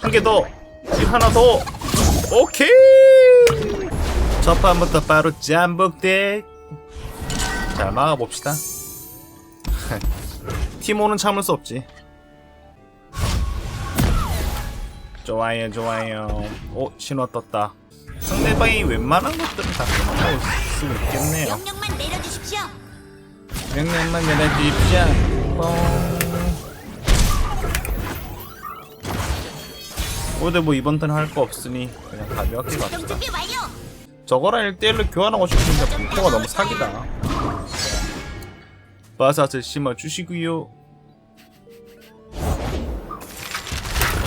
한 개 더. 이 하나 더. 오케이. 첫 판부터 바로 잠복대. 자 막아봅시다. 티모는 참을 수 없지. 좋아요 좋아요. 오 신호 떴다. 상대방이 웬만한 것들은 다 끊어볼 수 있겠네요. 명령만 내려주십시오. 명령만 내려주십시오. 뻥. 오늘 뭐 이번 턴 할 거 없으니 그냥 가볍게 갑시다. 저거랑 1대1로 교환하고 싶은데 분포가 너무 사기다. 바사스 심어 주시고요.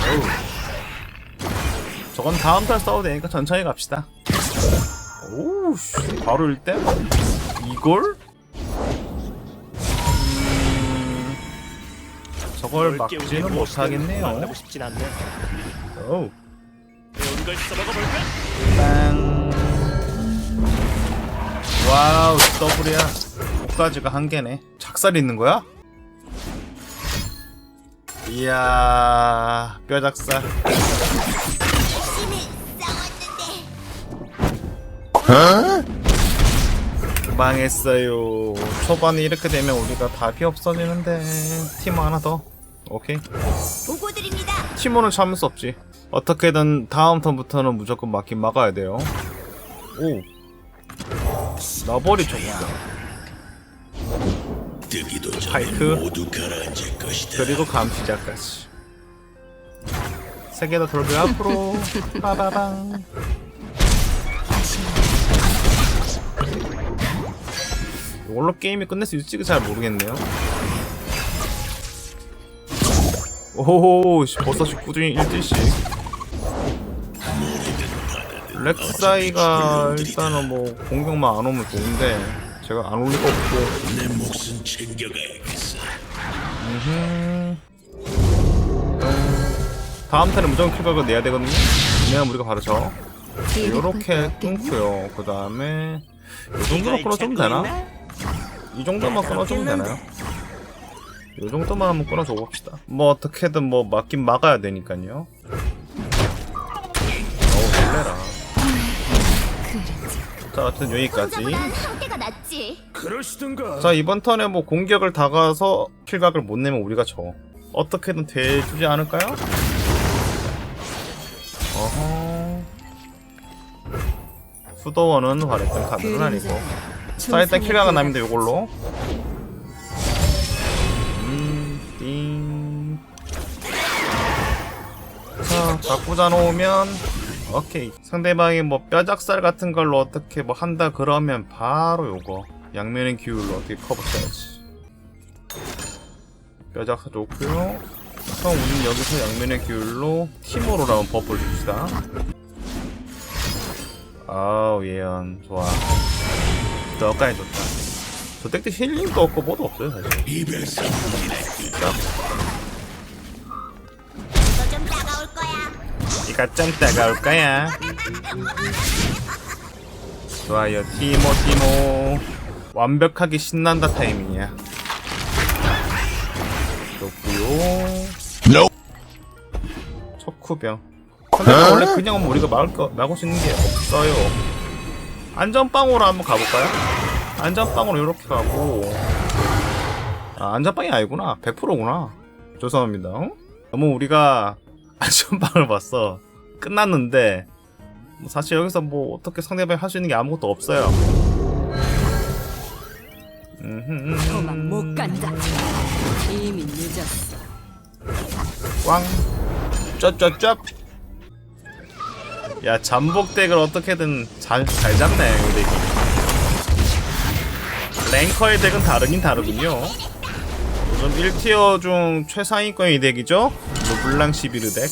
어우. 저건 다음 턴 싸워도 되니까 천천히 갑시다. 오우, 씨, 바로 1대? 이걸? 저걸 막지는 못하겠네요. 만나고 싶진 않네. 어우. 배운 걸 써먹어 볼까? 빵. 와우, 더블이야. 옷가지가 한 개네. 작살 있는 거야? 이야, 뼈작살. 망했어요. 초반에 이렇게 되면 우리가 답이 없어지는데. 팀 하나 더. 오케이. 보고 드립니다. 팀원은 참을 수 없지. 어떻게든 다음 턴부터는 무조건 막긴 막아야 돼요. 오. 나버리 쳤다. 뜨기도 파이크. 모두 가라앉을 것이다. 그리고 감시자까지. 세 개 더 돌고 앞으로. 빠바방. 이걸로 게임이 끝낼 수 있을지 잘 모르겠네요. 오호, 씨, 벌써 19중 1딜씩. 렉사이가 일단은 뭐 공격만 안 오면 좋은데 제가 안 올 리가 없고 내 몫은 챙겨가야겠어. 음. 다음 턴에 무조건 킬각을 내야 되거든요. 내면 우리가 바로 저. 요렇게 끊고요. 그 다음에 이 정도만 끊어주면 되나? 이 정도만 끊어주면 되나요? 이 정도만 한번 끊어줘 봅시다. 뭐 어떻게든 뭐 막긴 막아야 되니까요. 어우 놀래라. 자, 하여튼 여기까지. 저보다 상태가 낫지. 그러시든가. 자 이번 턴에 뭐 공격을 다가서 킬각을 못 내면 우리가 져 어떻게든 돼주지 않을까요? 어허 수도원은 활했던 카드는 아니고 자 일단 킬각은 납니다 요걸로 바꾸자 놓으면 오케이. 상대방이 뭐 뼈작살 같은 걸로 어떻게 뭐 한다 그러면 바로 요거. 양면의 기울로 어떻게 커버 쳐야지. 뼈작살 좋고요. 그럼 우리는 여기서 양면의 기울로 팀으로 나온 버프를 줍시다. 아우 예언. 좋아. 저까지 좋다. 저 덱도 힐링도 없고 뭐도 없어요 사실. 자, 이가 짱 따가울 거야. 좋아요 티모 티모. 완벽하게 신난다 타이밍이야. 좋구요. 척후병. 상대방 원래 그냥 오면 우리가 막을 거 막을 수 있는 게 없어요. 안전빵으로 한번 가볼까요? 안전빵으로 이렇게 가고. 아 안전빵이 아니구나. 100%구나. 죄송합니다. 어? 너무 우리가 안전빵을 봤어. 끝났는데 뭐 사실 여기서 뭐 어떻게 상대방이 할 수 있는 게 아무것도 없어요. 도망 못 간다. 이미 늦었어. 꽝. 쩝쩝쩝. 야 잠복 덱을 어떻게든 잘, 잘 잡네 이 덱이 랭커의 덱은 다르긴 다르군요. 요즘 1티어 중 최상위권의 덱이죠? 르 블랑 11르 덱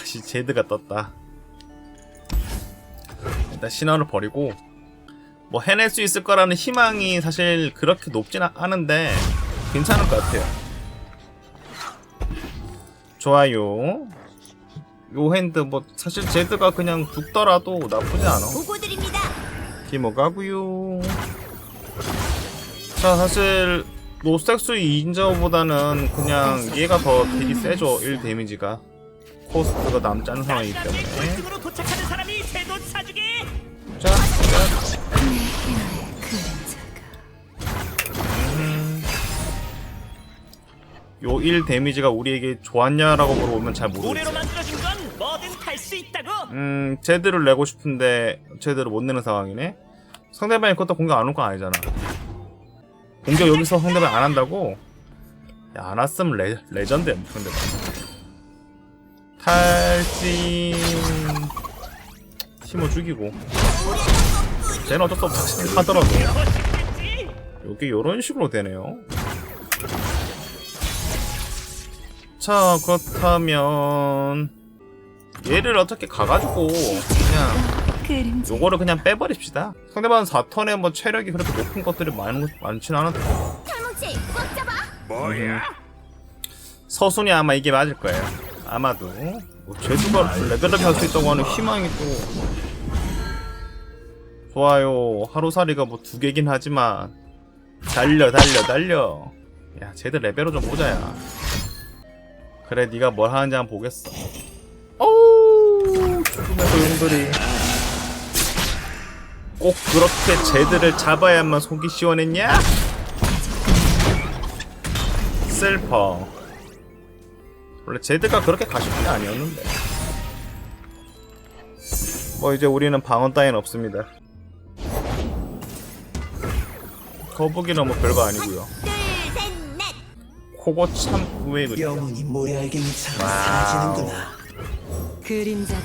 하씨 제드가 떴다 일단 신화를 버리고 뭐 해낼 수 있을 거라는 희망이 사실 그렇게 높진 않- 않은데 괜찮을 것 같아요 좋아요. 요 핸드 뭐 사실 제드가 그냥 죽더라도 나쁘지 않아. 보고 드립니다. 기모 가구요. 자 사실 노스텍스 인저보다는 그냥 얘가 더 딜이 세죠 1 데미지가 코스트가 남지 않은 상황이기 때문에. 자, 자. 요1 데미지가 우리에게 좋았냐라고 물어보면 잘 모르겠어요. 음 제대로 내고 싶은데 제대로 못 내는 상황이네 상대방이 그것도 공격 안올건 아니잖아 공격 여기서 상대방이 안 한다고? 야, 안 왔으면 레, 레전드야 상대방. 탈진. 팀을 죽이고. 쟤는 어쩔 수 없이 하더라도 멋있겠지. 여기 요런 식으로 되네요. 자 그렇다면 얘를 어떻게 가가지고 그냥 요거를 그냥 빼버립시다. 상대방 4턴에 뭐 체력이 그렇게 높은 것들이 많은 것 많지는 않은데 탈모치 꽉 잡아. 뭐야? 서순이 아마 이게 맞을 거예요. 아마도. 뭐 제주가 레벨업 할 수 있다고 하는 희망이 또. 좋아요. 하루살이가 뭐 두 개긴 하지만. 달려 달려 달려. 야 쟤들 레벨업 좀 보자 야. 그래 네가 뭘 하는지 한번 보겠어. 어우 죽음의 소용돌이 꼭 그렇게 쟤들을 잡아야만 속이 시원했냐? 슬퍼 원래 제드가 그렇게 가식이 아니었는데 뭐 이제 우리는 방언 따윈 없습니다 거북이는 뭐 별거 아니고요. 코고 참 영원히 모래알갱이처럼 와우. 사라지는구나. 그림자가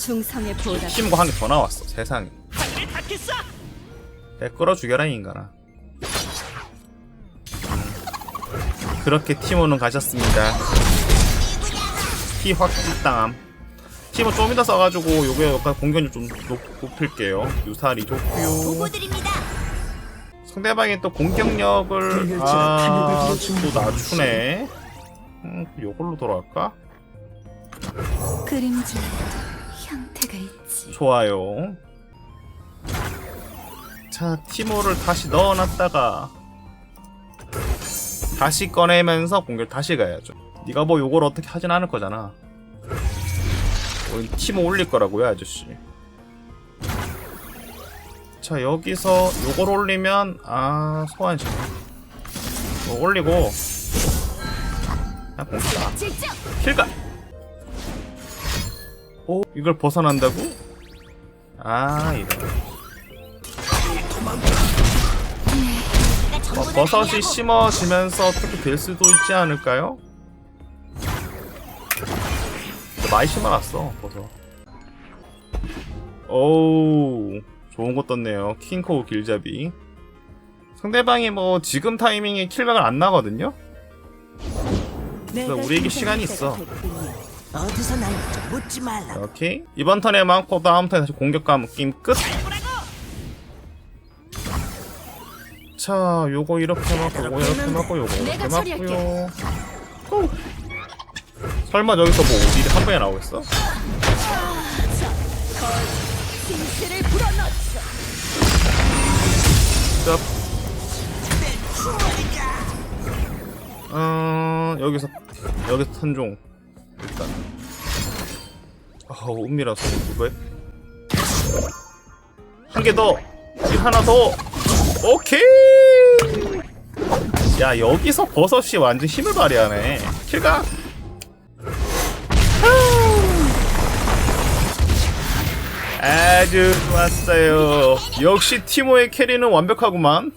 충성의 보답. 힘과 한개 더 나왔어 세상에 닫겠어. 내 끌어 죽여라 이 인간아 그렇게 티모는 가셨습니다 피확 찔당함 티모 좀 이따 써가지고 요게 약간 공격력 좀 높, 높일게요 유사리 보고드립니다. 상대방이 또 공격력을 아, 또 낮추네 음, 요걸로 돌아갈까? 그림자 형태가 있지. 좋아요 자 티모를 다시 넣어놨다가 다시 꺼내면서 공격 다시 가야죠. 네가 뭐 요걸 어떻게 하진 않을 거잖아. 우린 티모 올릴 거라고요 아저씨. 자 여기서 요걸 올리면 아 소환식 뭐 올리고. 공격 질주. 킬가 오 이걸 벗어난다고? 아 내가 어, 버섯이. 심어지면서 어떻게 될 수도 있지 않을까요? 많이 심어놨어 버섯 오우 좋은 거 떴네요 킹코우 길잡이 상대방이 뭐 지금 타이밍에 킬각을 안 나거든요? 그래서 우리에게 시간이 있어 어디서 날 묻지 말라. 오케이 이번 턴에 많고 다음 턴에 다시 공격 감김 끝. 자, 요거 이렇게 맞고 요거 이렇게 맞고 요거 이렇게. 맞고요. 후. 설마 저기서 뭐 오딜이 한 번에 나오겠어? 불어넣었어. 자. 어, 여기서 여기서 탄종 일단. 아, 은밀하서 이거 한개 더, 이 하나 더. 오케이. 야 여기서 버섯이 완전 힘을 발휘하네. 킬가. 아주 좋았어요. 역시 티모의 캐리는 완벽하구만.